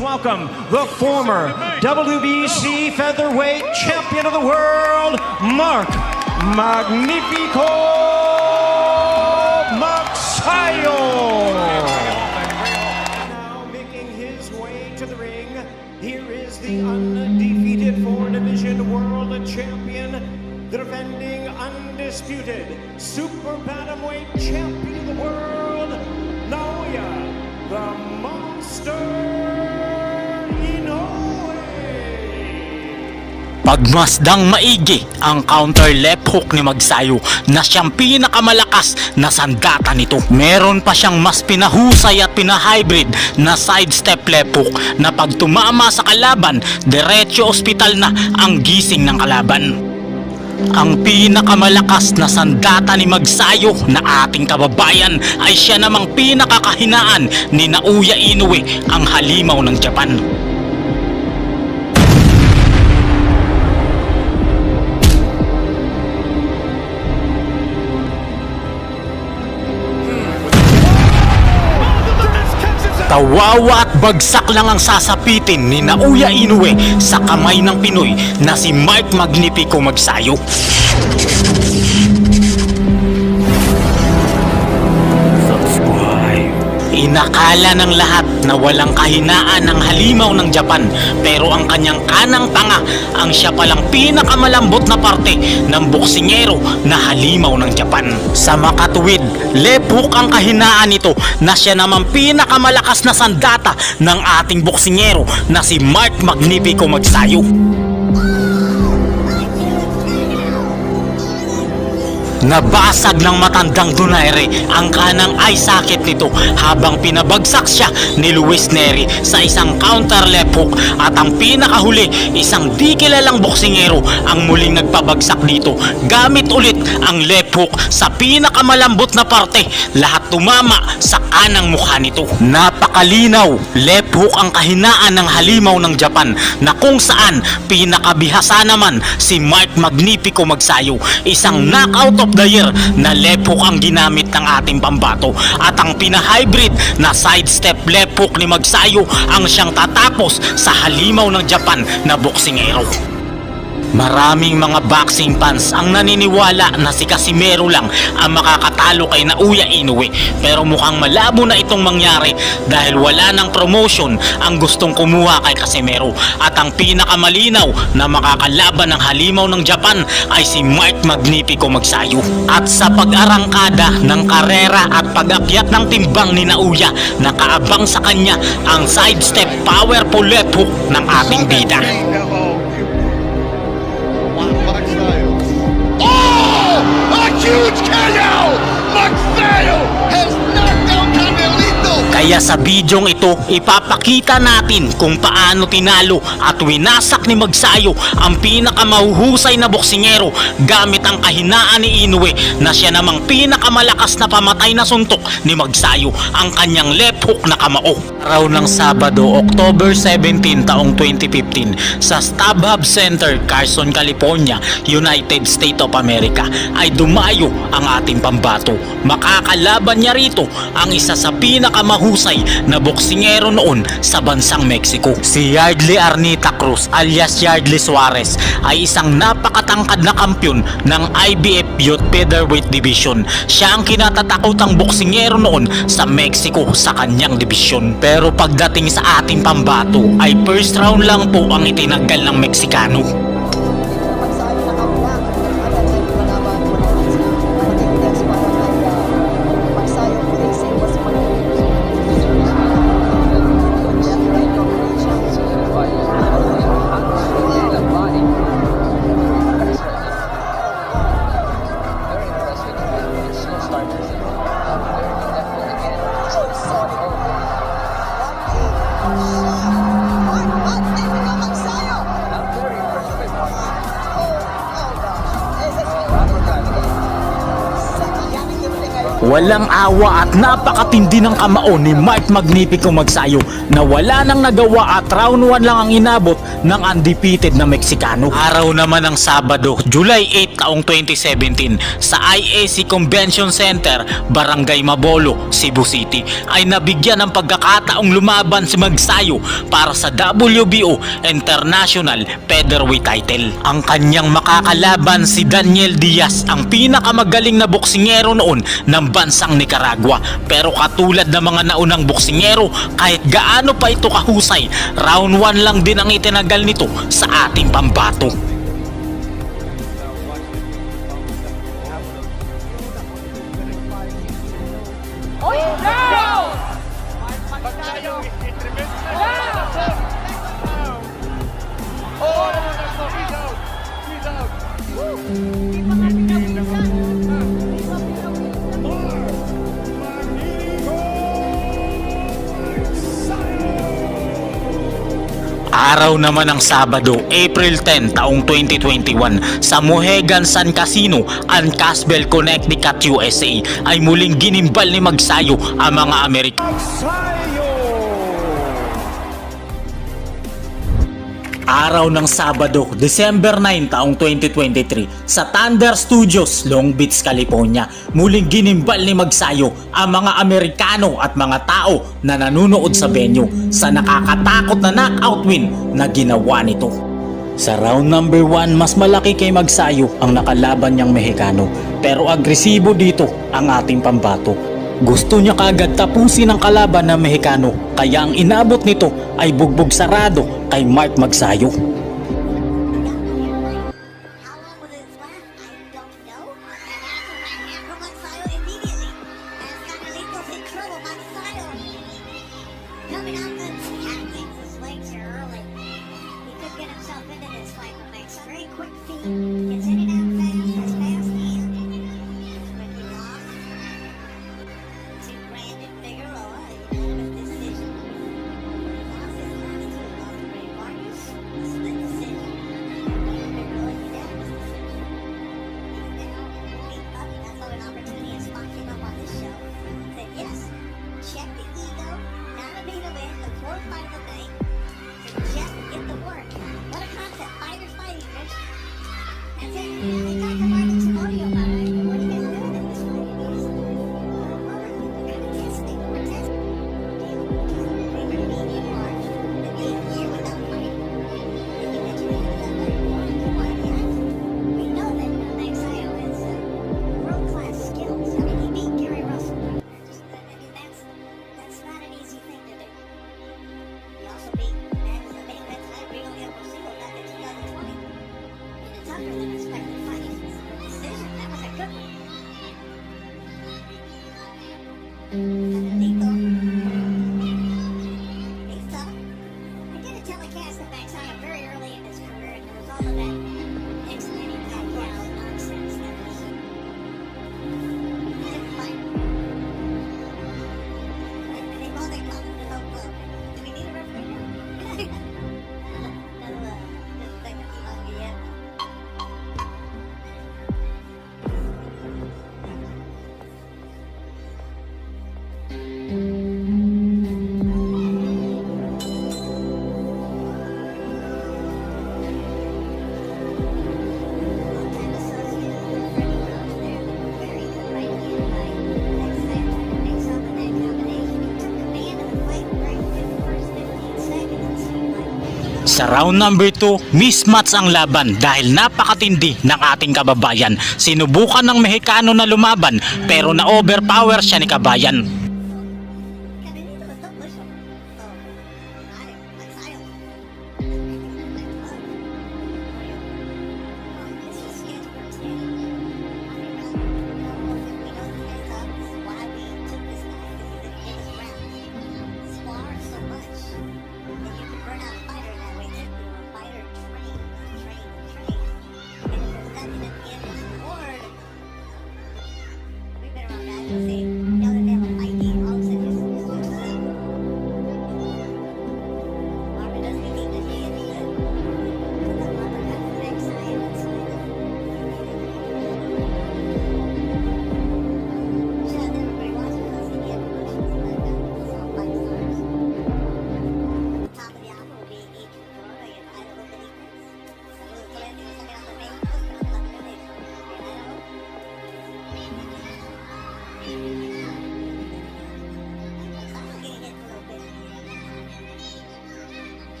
welcome the former WBC featherweight champion of the world, Mark Magnifico Magsayo. Now making his way to the ring, here is the undefeated four division world champion, the defending undisputed super bantamweight champion of the world, Naoya, the monster Pagmasdang maigi ang counter left hook ni Magsayo na siyang pinakamalakas na sandata nito. Meron pa siyang mas pinahusay at pinahybrid na sidestep left hook na pag tumama sa kalaban, diretso ospital na ang gising ng kalaban. Ang pinakamalakas na sandata ni Magsayo na ating kababayan ay siya namang pinakakahinaan ni Naoya Inoue ang halimaw ng Japan. Tawawa at bagsak lang ang sasapitin ni Naoya Inoue sa kamay ng Pinoy na si Mark Magnifico Magsayo. Inakala ng lahat na walang kahinaan ng halimaw ng Japan pero ang kanyang kanang tanga ang siya palang pinakamalambot na parte ng boksingero na halimaw ng Japan. Sa makatuwid, left hook ang kahinaan nito na siya naman pinakamalakas na sandata ng ating boksingero na si Mark Magnifico Magsayo. Nabasag ng matandang Donaire ang kanang eye socket nito habang pinabagsak siya ni Luis Neri sa isang counter left hook. At ang pinakahuli isang di kilalang boksingero ang muling nagpabagsak dito. Gamit ulit ang left hook sa pinakamalambot na parte lahat tumama sa kanang mukha nito. Napakalinaw left hook ang kahinaan ng halimaw ng Japan na kung saan pinakabihasa naman si Mark Magnifico Magsayo isang knockout the year na left ang ginamit ng ating pambato at ang pinahybrid na sidestep left hook ni Magsayo ang siyang tatapos sa halimaw ng Japan na boksingero. Maraming mga boxing fans ang naniniwala na si Casimero lang ang makakatalo kay Nauya Inoue. Pero mukhang malabo na itong mangyari dahil wala ng promotion ang gustong kumuha kay Casimero. At ang pinakamalinaw na makakalaban ng halimaw ng Japan ay si Mark Magnifico Magsayo. At sa pag-arangkada ng karera at pag-akyat ng timbang ni Nauya nakaabang sa kanya ang sidestep powerful left hook ng ating bida. Huge Kaya sa bidyong ito, ipapakita natin kung paano tinalo at winasak ni Magsayo ang pinakamahuhusay na boksingero gamit ang kahinaan ni Inoue na siya namang pinakamalakas na pamatay na suntok ni Magsayo ang kanyang left hook na kamao. Araw ng Sabado, October 17 taong 2015 sa StubHub Center, Carson, California, United States of America ay dumayo ang ating pambato. Makakalaban niya rito ang isa sa pinakamahusay na boksingero noon sa bansang Mexico. Si Yardley Arnita Cruz alias Yardley Suarez ay isang napakatangkad na kampyon ng IBF Youth Featherweight Division. Siya ang kinatatakotang boksingero noon sa Mexico sa kanyang division. Pero pagdating sa ating pambato ay first round lang po ang itinanggal ng Meksikano. Walang awa at napakatindi ng kamao ni Mike Magnifico Magsayo na wala nang nagawa at round 1 lang ang inabot ng undefeated na Meksikano. Araw naman ng Sabado, July 8 taong 2017 sa IAC Convention Center, Barangay Mabolo, Cebu City ay nabigyan ng pagkakataong lumaban si Magsayo para sa WBO International Featherweight title. Ang kanyang makakalaban si Daniel Diaz, ang pinakamagaling na boksingero noon ng bansang Nicaragua. Pero katulad ng mga naunang boksingero, kahit gaano pa ito kahusay, round 1 lang din ang itinagal nito sa ating pambato. Araw naman ng Sabado, April 10 taong 2021 sa Mohegan San Casino, Ancasville, Connecticut, USA ay muling ginimbal ni Magsayo ang mga Amerikano. Araw ng Sabado, December 9 taong 2023 sa Thunder Studios, Long Beach, California. Muling ginimbal ni Magsayo ang mga Amerikano at mga tao na nanunood sa venue sa nakakatakot na knockout win na ginawa nito. Sa round number 1, mas malaki kay Magsayo ang nakalaban niyang Mexicano pero agresibo dito ang ating pambato. Gusto niya kagad tapusin ang kalaban ng Mexicano kaya ang inabot nito ay bugbog sarado kay Mark Magsayo. How long Sa round number 2, mismatch ang laban dahil napakatindi ng ating kababayan. Sinubukan ng Mexicano na lumaban pero na-overpower siya ni Kabayan.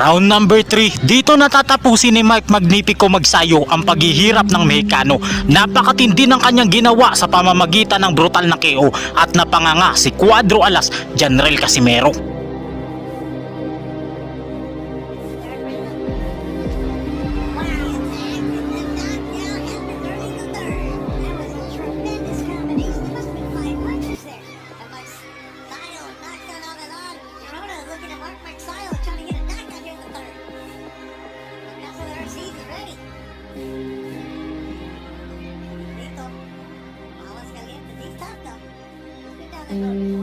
Round number 3. Dito natatapusin ni Mike Magnifico magsayo ang paghihirap ng Mexicano. Napakatindi ng kanyang ginawa sa pamamagitan ng brutal na KO at napanganga si Cuadro Alas, General Casimero. and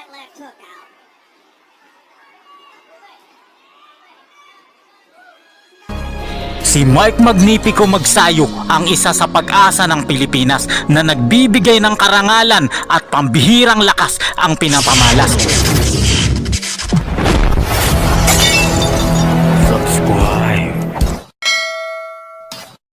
that left. Si Mark Magnifico Magsayo ang isa sa pag-asa ng Pilipinas na nagbibigay ng karangalan at pambihirang lakas ang pinapamalas.